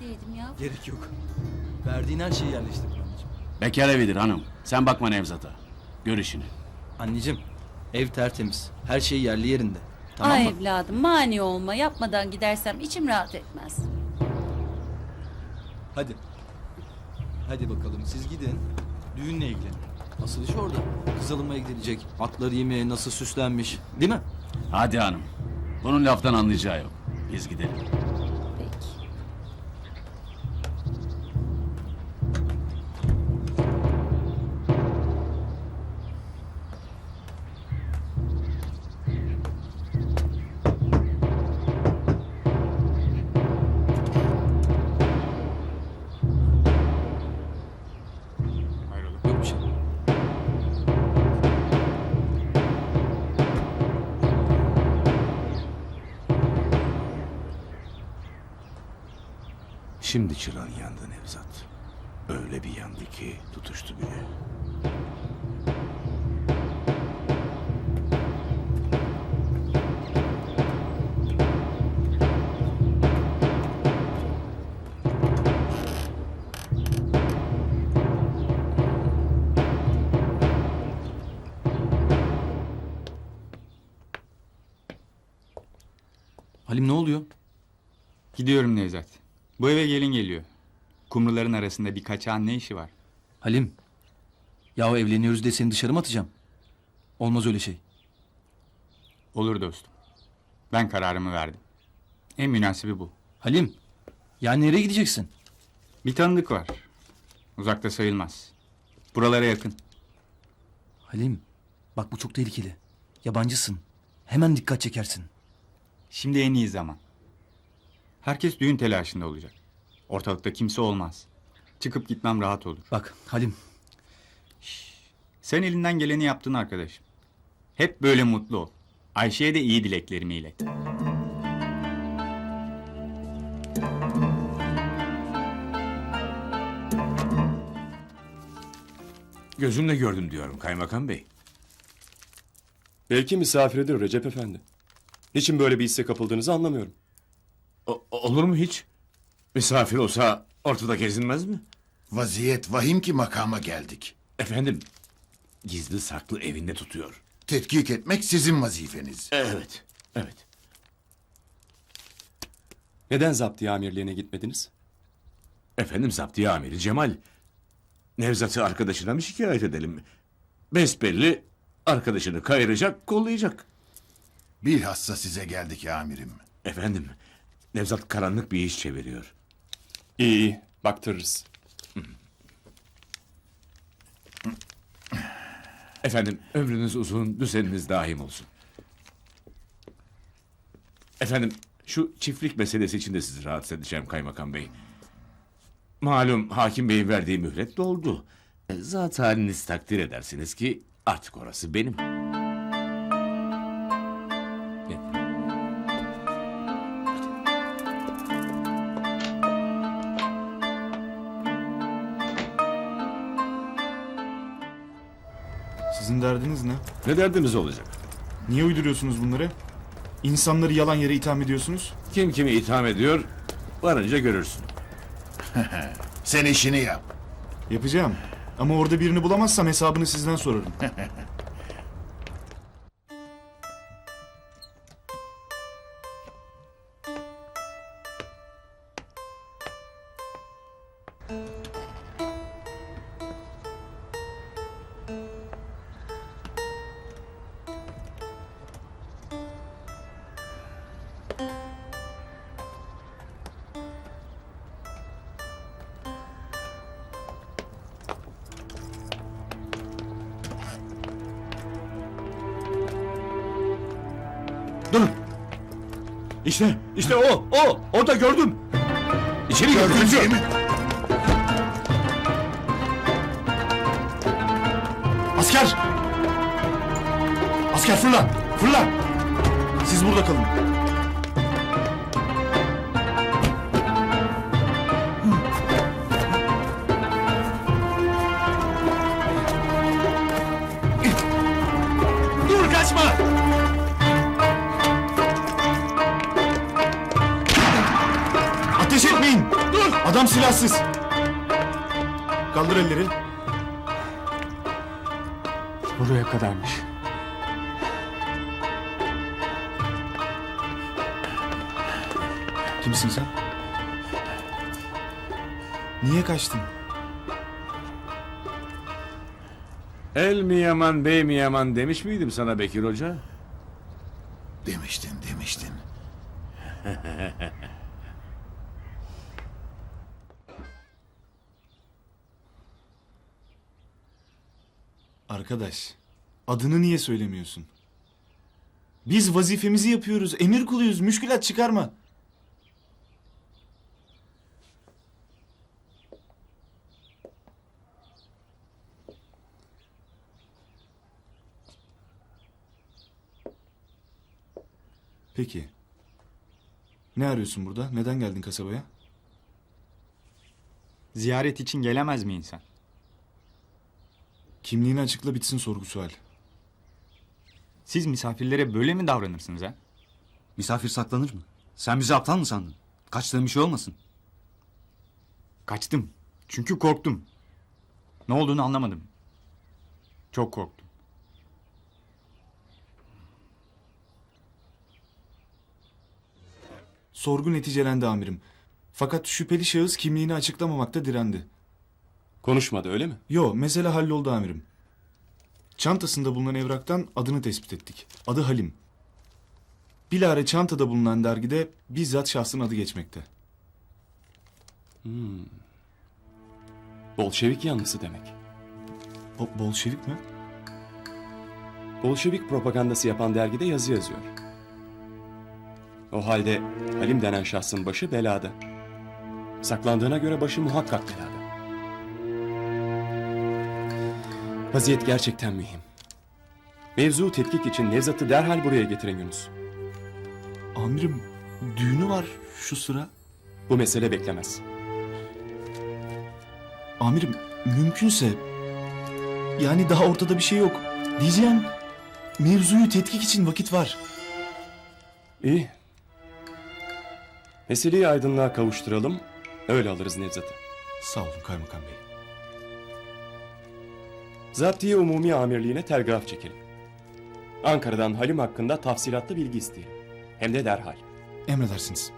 bir kolaçan edeydim ya. Gerek yok. Verdiğin her şeyi yerleştirdim anneciğim. Bekar evidir hanım. Sen bakma Nevzat'a. Gör işini. Anneciğim, ev tertemiz. Her şey yerli yerinde. Tamam Ay mı? evladım mani olma yapmadan gidersem içim rahat etmez. Hadi. Hadi bakalım siz gidin. Düğünle ilgilenin. Asıl iş orada. Kız alınmaya gidilecek. Atları yemeğe nasıl süslenmiş. Değil mi? Hadi hanım. Bunun laftan anlayacağı yok. Biz gidelim. Şimdi çıran yandı Nevzat. Öyle bir yandı ki tutuştu bile. Halim ne oluyor? Gidiyorum Nevzat. Bu eve gelin geliyor. Kumruların arasında bir kaçağın ne işi var? Halim. Yahu evleniyoruz diye seni dışarı mı atacağım? Olmaz öyle şey. Olur dostum. Ben kararımı verdim. En münasibi bu. Halim. Yani nereye gideceksin? Bir tanıdık var. Uzakta sayılmaz. Buralara yakın. Halim. Bak bu çok tehlikeli. Yabancısın. Hemen dikkat çekersin. Şimdi en iyi zaman. Herkes düğün telaşında olacak. Ortalıkta kimse olmaz. Çıkıp gitmem rahat olur. Bak Halim. Sen elinden geleni yaptın arkadaşım. Hep böyle mutlu ol. Ayşe'ye de iyi dileklerimi ilet. Gözümle gördüm diyorum kaymakam bey. Belki misafiridir Recep Efendi. Niçin böyle bir hisse kapıldığınızı anlamıyorum. O- olur mu hiç? Misafir olsa ortada gezinmez mi? Vaziyet vahim ki makama geldik. Efendim, gizli saklı evinde tutuyor. Tetkik etmek sizin vazifeniz. Evet, evet. Neden zaptiye amirliğine gitmediniz? Efendim zaptiye amiri Cemal. Nevzat'ı arkadaşına mı şikayet edelim? Besbelli arkadaşını kayıracak, kollayacak. Bilhassa size geldik amirim. Efendim, Nevzat karanlık bir iş çeviriyor. İyi iyi, baktırırız. Efendim, ömrünüz uzun, düzeniniz daim olsun. Efendim, şu çiftlik meselesi için de sizi rahatsız edeceğim kaymakam bey. Malum hakim beyin verdiği mühlet doldu. E, Zat haliniz takdir edersiniz ki artık orası benim. Derdiniz ne? Ne derdimiz olacak? Niye uyduruyorsunuz bunları? İnsanları yalan yere itham ediyorsunuz. Kim kimi itham ediyor, varınca görürsün. Sen işini yap. Yapacağım. Ama orada birini bulamazsam hesabını sizden sorarım. İşte, işte o, o, orada gördüm. İçeri gir, Gördün kaçıyor. değil mi? Asker! Asker fırla! Fırla! Siz burada kalın. Adam silahsız. Kaldır elleri. Buraya kadarmış. Kimsin sen? Niye kaçtın? El mi yaman bey mi yaman demiş miydim sana Bekir Hoca? Demiştin demiştin. Arkadaş, adını niye söylemiyorsun? Biz vazifemizi yapıyoruz, emir kuluyuz, müşkülat çıkarma. Peki. Ne arıyorsun burada? Neden geldin kasabaya? Ziyaret için gelemez mi insan? Kimliğini açıkla bitsin sorgu sual. Siz misafirlere böyle mi davranırsınız ha? Misafir saklanır mı? Sen bizi aptal mı sandın? Kaçtığın bir şey olmasın. Kaçtım. Çünkü korktum. Ne olduğunu anlamadım. Çok korktum. Sorgu neticelendi amirim. Fakat şüpheli şahıs kimliğini açıklamamakta direndi. Konuşmadı öyle mi? Yo, mesele halloldu amirim. Çantasında bulunan evraktan adını tespit ettik. Adı Halim. Bilare çantada bulunan dergide bizzat şahsın adı geçmekte. Bolşevik yanlısı demek. Bo- Bolşevik mi? Bolşevik propagandası yapan dergide yazı yazıyor. O halde Halim denen şahsın başı belada. Saklandığına göre başı muhakkak belada. Vaziyet gerçekten mühim. Mevzu tetkik için Nevzat'ı derhal buraya getirin Yunus. Amirim, düğünü var şu sıra. Bu mesele beklemez. Amirim, mümkünse... Yani daha ortada bir şey yok. Diyeceğim, mevzuyu tetkik için vakit var. İyi. Meseleyi aydınlığa kavuşturalım. Öyle alırız Nevzat'ı. Sağ olun kaymakam bey. Zaptiye Umumi Amirliği'ne telgraf çekelim. Ankara'dan Halim hakkında tafsilatlı bilgi isteyelim. Hem de derhal. Emredersiniz.